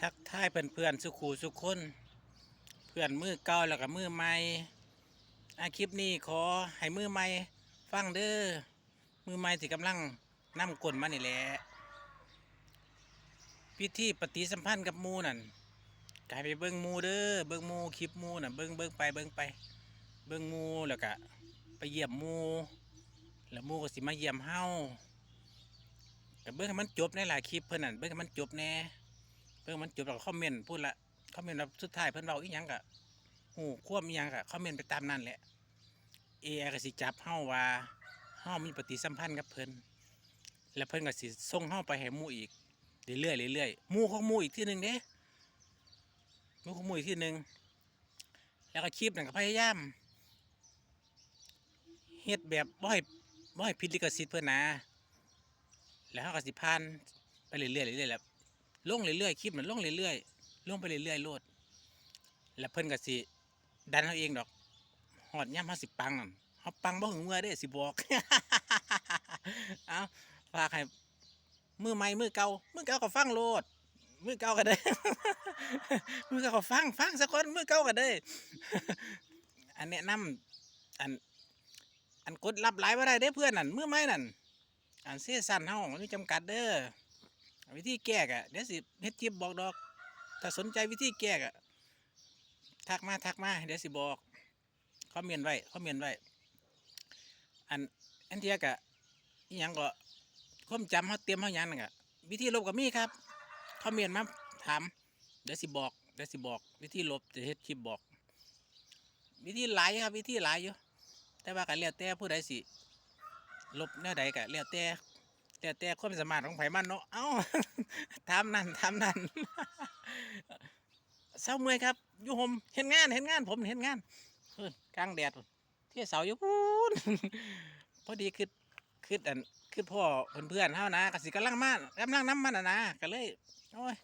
ทักทายเพื่อนเพื่อนๆสุขูสุขคนเพื่อนมือเก่าแล้วก็มือใหม่อาคลิปนี้ขอให้มือใหม่ฟังเด้อมือใหม่ที่กำลังนำกลมานี่แหละพิธีปฏิสัมพันธ์กับมูนั่นกลายไปเบิ้งมูเด้อเบิ้งมูคลิปมูน่ะเบิ้งเบิ้งไปเบิ้งไป เบิ้งมูแล้วก็ไปเยี่ยมมูแล้วมูก็สิมาเยี่ยมเฮาแต่เบิ้งให้มันจบในหลายคลิปเพิ่นนั่นเบิ้งให้มันจบแน่ เพิ่งมันจบแล้วก็คอมเมนต์พูดละคอมเมนต์แบบสุดท้ายเพิ่นเว้าอีหยังกะหูควบอีหยังกะคอมเมนต์ไปตามนั้นแหละเอไอก็สิจับเฮาว่าเฮามีปฏิสัมพันธ์กับเพิ่นแล้วเพิ่นก็สิส่งเฮาไปให้หมู่อีกเรื่อยๆเรื่อยๆหมู่ของหมู่อีกที่หนึ่งเด้หมู่ของหมู่อีกที่หนึ่งแล้วก็คลิปนั่นก็พยายามเฮ็ดแบบบ่ให้บ่ให้ผิดลิขสิทธิ์เพิ่นนะแล้วเฮาก็สิผ่านไปเรื่อยๆเรื่อยๆแหละ ลงเรื่อยๆคลิปมันลงเรื่อยๆลงไปเรื่อยๆโลด แล้วเพิ่นก็สิ ดันเอาเองดอกหอดย่ำห้าสิบปังนั่นเฮาปังบ่หึงเมื่อเด้สิบอกเอาฝากให้มือใหม่มือเก่ามือเก่าก็ฟังโลด มือเก่าก็ได้ มือเก่าก็ฟังฟังสักคนมือเก่าก็ได้ อันแนะนำอัน อันกดรับหลายบ่ได้เด้เพื่อนนั่นมือใหม่นั่นอันเสียสั้นเฮามันมีจำกัดเด้อ วิธีแก้กะเดี๋ยวสิเฮ็ดคลิปบอกดอก ถ้าสนใจวิธีแก้กะทักมาทักมาเดี๋ยวสิบอกคอมเมนต์ไว้คอมเมนต์ไว้อันอันเทียกะอีหยังก็ความจำเขาเตรียมเขาหยังนั่นกะวิธีลบก็มีครับคอมเมนต์มาถามเดี๋ยวสิบอกเดี๋ยวสิบอก วิธีลบจะเฮ็ดคลิปบอก วิธีหลายครับ วิธีหลายอยู่แต่ว่ากันแล้วแต่ผู้ใดสิลบแนวใดกะแล้วแต่ แต่แต่ความสามารถของไผมันเนาะ เอ้าทำนั่นทำนั่นเศร้าเมื่อยครับอยู่ผมเห็นงานเห็นงานผมเห็นงานเพิ่นกลางแดดเที่ยเสาอยู่พูนพอดีคือคืออันคือพ่อเพื่อนๆเฮานะกสิกำลังมากำลังน้ำมันน่ะนะก็เลยโอ้ย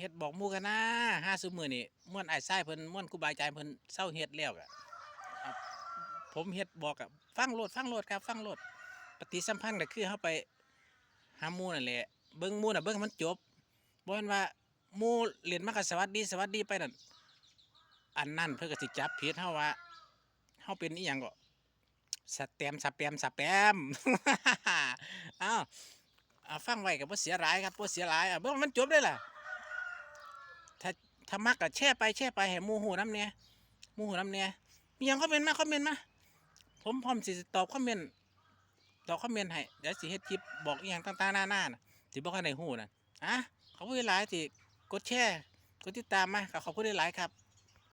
เฮ็ดบอกมูกันนะห้าซุมื้อนี่ม่วนไอ้ไส้เพิ่นม่วนครูบาอาจารย์เพิ่นเศร้าเฮ็ดแล้วก็อะผมเฮ็ดบอกกับฟังโลดฟังโลดครับ ฟังโลดปฏิสัมพันธ์ก็คือเข้าไป หาหมู่นั่นแหละเบิ้งหมู่น่ะเบิ้งให้มันจบบ่แม่นว่าหมู่เรียนมาก็สวัสดีสวัสดีไปนั่นอันนั้นเพิ่นก็สิจับผิดเฮาว่าเฮาเป็นอีหยังก็สแตมสแปมสแปม อ้าวอ่าฟังไว้ก็บ่เสียหลายครับบ่เสียหลายอะเบิ่งมันจบได้ล่ะถ้าถ้ามักก็แชร์ไปแชร์ไปให้หมู่ฮู้นำแหน่หมู่ฮู้นำแหน่มีหยังคอมเมนต์มาคอมเมนต์มาผมพร้อมสิตอบคอมเมนต์ ตอบคอมเมนต์ให้เดี๋ยวสิเฮ็ดคลิปบอกอีหยังต่างๆหน้าๆน่ะสิบ่คันได้ฮู้น่ะอะขอบคุณหลายๆที่กดแชร์กดติดตามมาขอบคุณหลายครับ